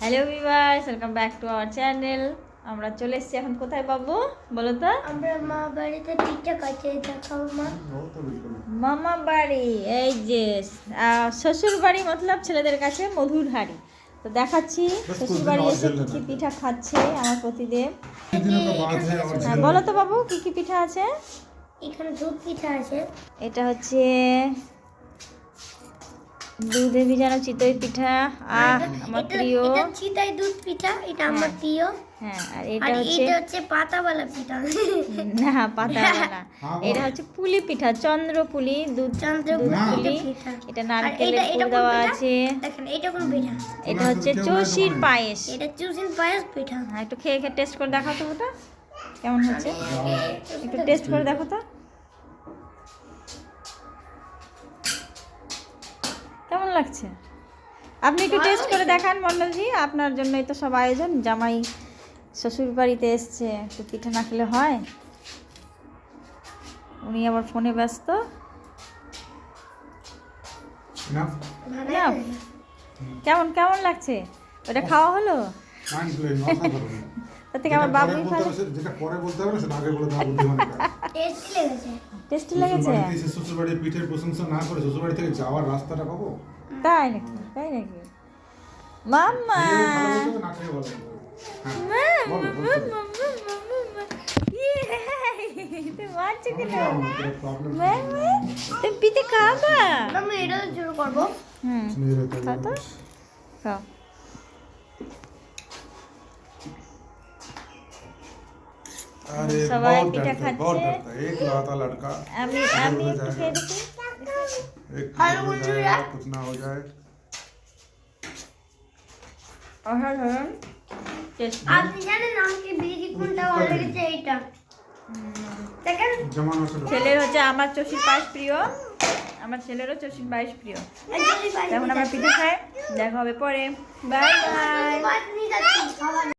Hello viewers welcome back to our channel আমরা চলে এসেছি এখন কোথায় বাবু? বলো তো। আমরা মা বাড়িতে পিঠা খাচ্ছি দেখাও মা। মামা বাড়ি এই যে শ্বশুর বাড়ি মতলব ছেলেদের কাছে মধুর হাড়ি। তো দেখাচ্ছি শ্বশুর বাড়ি এসে কি কি পিঠা খাচ্ছে আমার প্রতিদেব হ্যাঁ বলো তো বাবু কি কি পিঠা আছে? এখানে দুধ পিঠা আছে। এটা হচ্ছে দুধে ভিজানো চিতই পিঠা? আহ আমার প্রিয় এটা চিতাই দুধ পিঠা এটা আমার প্রিয়। হ্যাঁ আর এটা হচ্ছে এটা হচ্ছে পাতাওয়ালা পিঠা। না পাতা না এটা হচ্ছে পুলি পিঠা চন্দ্র পুলি দুধ চন্দ্রপুর দুধ পুলি। এটা নারকেলের পুর দেওয়া আছে। দেখেন এটা কোন পিঠা? এটা হচ্ছে চষির পায়েস। এটা চুষিন পায়েস পিঠা। হ্যাঁ একটু খেয়ে খেয়ে টেস্ট করে দেখাও তো ওটা। কেমন হচ্ছে? একটু টেস্ট করে দেখো তো। লাগছে? আপনি একটু টেস্ট করে দেখান মন্ডলজি আপনার জন্যই তো সব আয়োজন। জামাই শ্বশুর বাড়িতে এসছে একটু পিঠা না খেলে হয়। উনি আবার ফোনে ব্যস্ত। কেমন কেমন লাগছে? ওটা খাওয়া হলো? তার থেকে আমার বাবুই ভালো। যেটা পরে বলতে হবে সেটা আগে বলে দেওয়া টেস্টি লেগেছে। টেস্টি লেগেছে? এসে শ্বশুরবাড়ির পিঠের প্রশংসা না করে শ্বশুরবাড়ি থেকে যাওয়ার রাস্তাটা পাবো? তাই নাকি? তাই নাকি? মাম্মা! হুম সবাই পিঠা খাচ্ছে। আমি আমি খেয়ে দেখি। एक और हो मुझे जाए यार- कुछ ना हो जाए অসাধারণ টেস্টি আপনি জানেন আমাকে বিড়ি কোনটা ভালো লেগেছে এইটা দেখেন जमाना से ছেলের হচ্ছে আমার চষির পায়েস প্রিয় আমার ছেলেরও চষির পায়েস প্রিয় একদমই পারি এখন আমরা পিঠে খাই দেখা হবে পরে বাই বাই